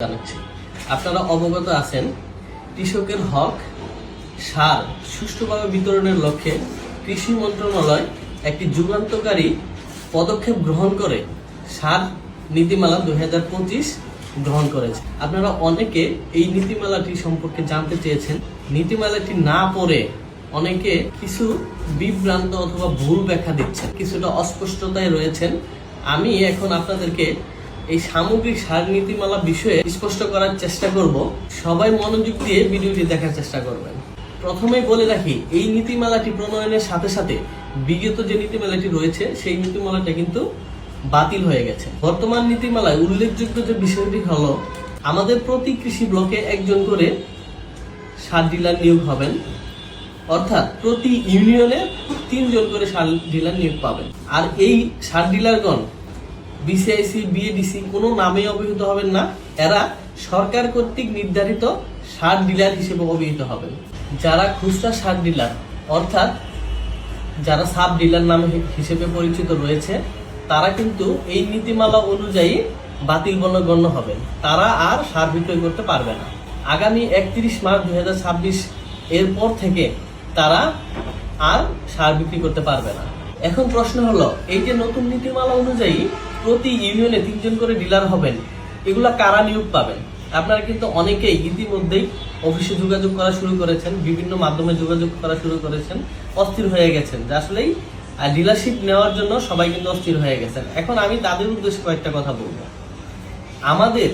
আপনারা অবগত আছেন, কৃষকের হক, সার সুষ্ঠুভাবে বিতরণের লক্ষ্যে কৃষি মন্ত্রণালয় একটি যুগান্তকারী পদক্ষেপ গ্রহণ করে সার নীতিমালা দুই গ্রহণ করেছে। আপনারা অনেকে এই নীতিমালাটি সম্পর্কে জানতে চেয়েছেন। নীতিমালাটি না পড়ে অনেকে কিছু বিভ্রান্ত অথবা ভুল ব্যাখ্যা দিচ্ছেন। কিছুটা অস্পষ্টতায় রয়েছেন। আমি এখন আপনাদেরকে এই সামগ্রিক সার নীতিমালা বিষয়ে স্পষ্ট করার চেষ্টা করব। সবাই মনোযোগ দিয়ে ভিডিওটি দেখার চেষ্টা করবেন। প্রথমেই বলে রাখি, এই নীতিমালাটি প্রণয়নের সাথে সাথে বিগত যে নীতিমালাটি রয়েছে, সেই নীতিমালাটা কিন্তু বাতিল হয়ে গেছে। বর্তমান নীতিমালায় উল্লেখযোগ্য যে বিষয়টি হলো, আমাদের প্রতি কৃষি ব্লকে একজন করে সার ডিলার নিয়োগ হবেন। অর্থাৎ প্রতি ইউনিয়নে তিনজন করে সার ডিলার নিয়োগ পাবেন। আর এই সার ডিলারগণ বিসিআইসি বিএডিসি কোনো নামে অবহিত হবেন না। এরা সরকার কর্তৃক নির্ধারিত সার ডিলার হিসেবে অভিহিত হবেন। যারা খুচরা সার ডিলার, অর্থাৎ যারা সাব ডিলার নামে হিসেবে পরিচিত রয়েছে, তারা কিন্তু এই নীতিমালা অনুযায়ী বাতিল বন্য গণ্য হবেন। তারা আর সার বিক্রয় করতে পারবে না। আগামী একত্রিশ মার্চ দুই হাজার ছাব্বিশ এর পর থেকে তারা আর সার বিক্রি করতে পারবে না। এখন প্রশ্ন হলো, এই যে নতুন নীতিমালা অনুযায়ী প্রতি ইউনিয়নে তিনজন করে ডিলার হবেন। এগুলা কারা নিয়োগ পাবেন? আপনারা কিন্তু অনেকেই ইতিমধ্যেই অফিসে যোগাযোগ করা শুরু করেছেন, বিভিন্ন মাধ্যমে যোগাযোগ করা শুরু করেছেন, অস্থির হয়ে গেছেন। যে আসলেই ডিলারশিপ নেওয়ার জন্য সবাই কিন্তু অস্থির হয়ে গেছেন। এখন আমি তাদের উদ্দেশ্যে কয়েকটা কথা বলব। আমাদের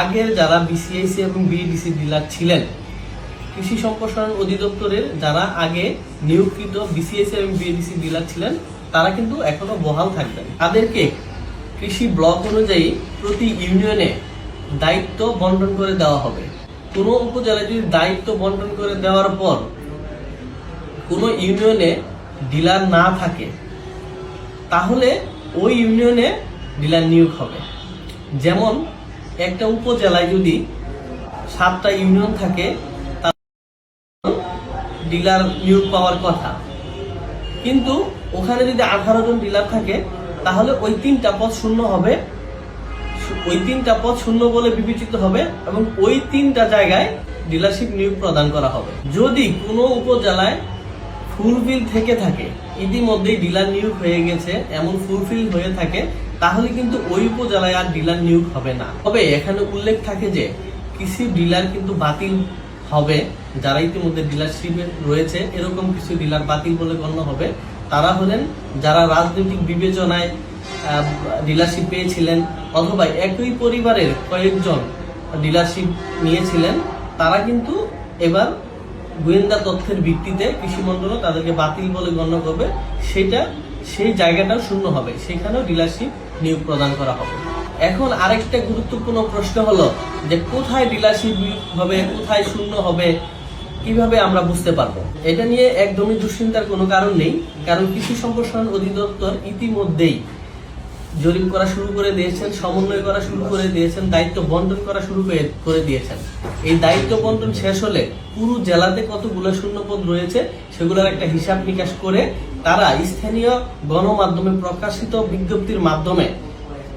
আগের যারা বিসিআইসি এবং বিডিসি ডিলার ছিলেন, কৃষি সম্প্রসারণ অধিদপ্তরের যারা আগে নিয়োগকৃত বিসিএসি এবং বিএডিসি ডিলার ছিলেন, তারা কিন্তু এখনও বহাল থাকবেন। তাদেরকে কৃষি ব্লক অনুযায়ী প্রতি ইউনিয়নে দায়িত্ব বন্টন করে দেওয়া হবে। কোনো উপজেলায় যদি দায়িত্ব বন্টন করে দেওয়ার পর কোনো ইউনিয়নে ডিলার না থাকে, তাহলে ওই ইউনিয়নে ডিলার নিয়োগ হবে। যেমন একটা উপজেলায় যদি সাতটা ইউনিয়ন থাকে ডিলার নিয়োগ পাওয়ার কথা। কিন্তু ওখানে যদি আঠারো জন ডিলার থাকে তাহলে ওই তিনটা পদ শূন্য হবে। ওই তিনটা পদ শূন্য বলে বিবেচিত হবে এবং ওই তিনটা জায়গায় ডিলারশিপ নিয়োগ প্রদান করা হবে। যদি কোনো উপজেলায় ফুলফিল থেকে থাকে, ইতিমধ্যেই ডিলার নিয়োগ হয়ে গেছে, এমন ফুলফিল হয়ে থাকে, তাহলে কিন্তু ওই উপজেলায় আর ডিলার নিয়োগ হবে না। তবে এখানে উল্লেখ থাকে যে কিছু ডিলার কিন্তু বাতিল হবে, যারা ইতিমধ্যে ডিলারশিপে রয়েছে, এরকম কিছু ডিলার বাতিল বলে গণ্য হবে। তারা হলেন যারা রাজনৈতিক বিবেচনায় ডিলারশিপ পেয়েছিলেন, অথবা একই পরিবারের কয়েকজন ডিলারশিপ নিয়েছিলেন, তারা কিন্তু এবার গোয়েন্দা তথ্যের ভিত্তিতে কৃষি মন্ত্রণালয় তাদেরকে বাতিল বলে গণ্য করবে। সেটা, সেই জায়গাটাও শূন্য হবে। সেখানেও ডিলারশিপ নিয়োগ প্রদান করা হবে। এখন আরেকটা গুরুত্বপূর্ণ প্রশ্ন হলো যে, কোথায় ডিলারশিপ হবে কোথায় শূন্য হবে? কীভাবে আমরা বুঝতে পারব? এটা নিয়ে একদমই দুশ্চিন্তার কোনো কারণ নেই, কারণ কৃষি সম্প্রসারণ অধিদপ্তর ইতিমধ্যেই জরিপ করা শুরু করে দিয়েছেন, সমন্বয় করা শুরু করে দিয়েছেন, দায়িত্ব বন্টন করা শুরু করে- দিয়েছেন। এই দায়িত্ব বন্টন শেষ হলে পুরো জেলাতে কতগুলো শূন্যপদ রয়েছে সেগুলোর একটা হিসাব নিকাশ করে তারা স্থানীয় গণমাধ্যমে প্রকাশিত বিজ্ঞপ্তির মাধ্যমে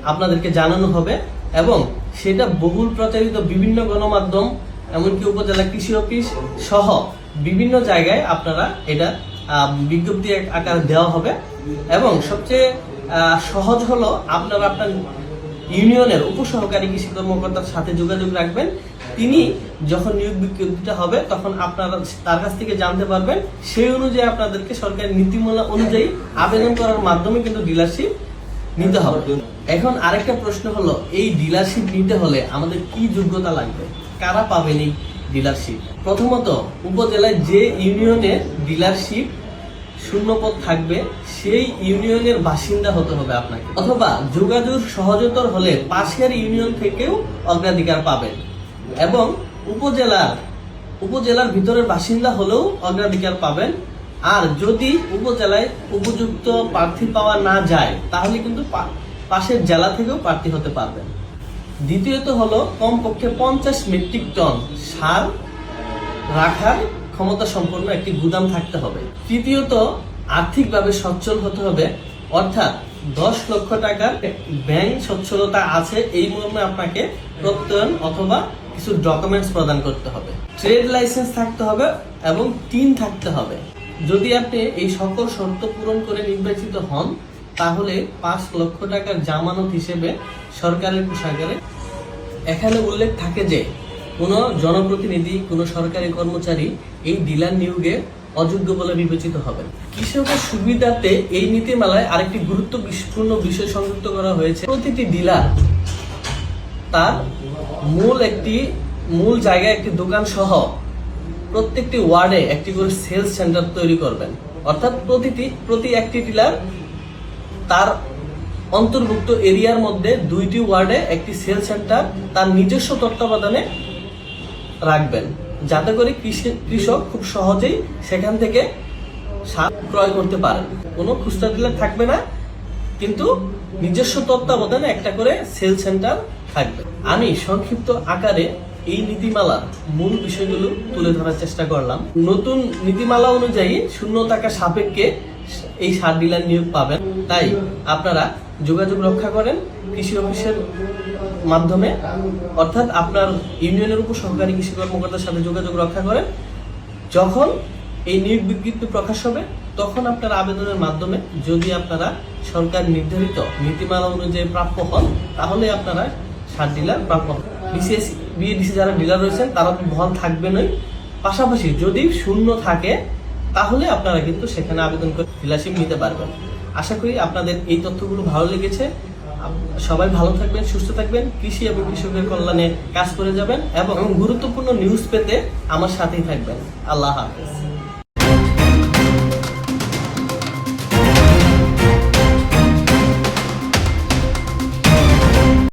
আপনাদেরকে জানানো হবে এবং সেটা বহুল প্রচারিত বিভিন্ন গণমাধ্যম এমনকি উপজেলা কৃষি অফিস সহ বিভিন্ন জায়গায় আপনারা এটা বিজ্ঞপ্তি আকারে দেওয়া হবে। এবং সবচেয়ে সহজ হলো আপনারা আপনার ইউনিয়নের উপসহকারী কৃষি কর্মকর্তার সাথে যোগাযোগ রাখবেন। তিনি যখন নিয়োগ বিজ্ঞপ্তিটা হবে, তখন আপনারা তার কাছ থেকে জানতে পারবেন। সেই অনুযায়ী আপনাদেরকে সরকারি নীতিমালা অনুযায়ী আবেদন করার মাধ্যমে কিন্তু ডিলারশিপ নিতে হবে। এখন আরেকটা প্রশ্ন হলো, এই ডিলারশিপ নিতে হলে আমাদের কি যোগ্যতা লাগবে? কারা পাবেন এই ডিলারশিপ প্রথমত, উপজেলায় যে ইউনিয়নে ডিলারশিপ শূন্যপদ থাকবে, সেই ইউনিয়নের বাসিন্দা হতে হবে আপনাকে। অথবা যোগাযোগ সহজতর হলে পাশের ইউনিয়ন থেকেও অগ্রাধিকার পাবেন। এবং উপজেলার উপজেলার ভিতরের বাসিন্দা হলেও অগ্রাধিকার পাবেন। আর যদি উপজেলায় উপযুক্ত প্রার্থী পাওয়া না যায়, তাহলে কিন্তু পাশের জেলা থেকেও প্রার্থী হতে পারবেন। দ্বিতীয়ত হলো কমপক্ষে পঞ্চাশ মেট্রিক টন সার রাখার ক্ষমতা সম্পন্ন একটি গুদাম থাকতে হবে। তৃতীয়ত, আর্থিকভাবে সচ্ছল হতে হবে। অর্থাৎ দশ লক্ষ টাকার ব্যাংক সচ্ছলতা আছে এই মর্মে আপনাকে প্রত্যয়ন অথবা কিছু ডকুমেন্টস প্রদান করতে হবে। ট্রেড লাইসেন্স থাকতে হবে এবং টিন থাকতে হবে। যদি আপনি এই সকল শর্ত পূরণ করে নির্বাচিত হন, তাহলে পাঁচ লক্ষ টাকার জামানত হিসেবে সরকারের কোষাগারে এখানে উল্লেখ থাকে যে, কোনো জনপ্রতিনিধি, কোনো সরকারি কর্মচারী এই ডিলার নিয়োগে অযোগ্য বলে বিবেচিত হবে। কৃষকের সুবিধাতে এই নীতিমালায় আরেকটি গুরুত্বপূর্ণ বিষয় সংযুক্ত করা হয়েছে। প্রতিটি ডিলার তার মূল একটি, মূল জায়গায় একটি দোকান সহ প্রত্যেকটি ওয়ার্ডে একটি করে সেলস সেন্টার তৈরি করবেন। অর্থাৎ প্রতিটি, প্রতি একটি ডিলার তার অন্তর্ভুক্ত এরিয়ার মধ্যে দুইটি ওয়ার্ডে একটি সেল সেন্টার তার নিজস্ব তত্ত্বাবধানে রাখবেন। যাতে করে কৃষি- কৃষক খুব সহজেই সেখান থেকে সার ক্রয় করতে পারেন। কোনো খুচরা ডিলার থাকবে না, কিন্তু নিজস্ব তত্ত্বাবধানে একটা করে সেল সেন্টার থাকবে। আমি সংক্ষিপ্ত আকারে এই নীতিমালার মূল বিষয়গুলো তুলে ধরার চেষ্টা করলাম। নতুন নীতিমালা অনুযায়ী শূন্য টাকা সাপেক্ষে এই সার ডিলার নিয়োগ পাবেন। তাই আপনারা যোগাযোগ রক্ষা করেন কৃষি অফিসের মাধ্যমে। অর্থাৎ আপনার ইউনিয়নের উপর সহকারী কৃষি কর্মকর্তার সাথে যোগাযোগ রক্ষা করেন। যখন এই নিয়োগ বিজ্ঞপ্তি প্রকাশ হবে, তখন আপনার আবেদনের মাধ্যমে যদি আপনারা সরকার নির্ধারিত নীতিমালা অনুযায়ী প্রাপ্য হন, তাহলে আপনারা সার ডিলার প্রাপ্য হন। বিসিএস বিএডিসি যারা ডিলার রয়েছেন, তারা তো বহাল থাকবেনই পাশাপাশি যদি শূন্য থাকে, তাহলে আপনারা কিন্তু সেখানে আবেদন করে ডিলারশিপ নিতে পারবেন। আশা করি আপনাদের এই তথ্যগুলো ভালো লেগেছে। সবাই ভালো থাকবেন সুস্থ থাকবেন। কৃষি এবং কৃষকের কল্যাণে কাজ করে যাবেন এবং গুরুত্বপূর্ণ নিউজ পেতে আমার সাথেই থাকবেন। আল্লাহ হাফেজ।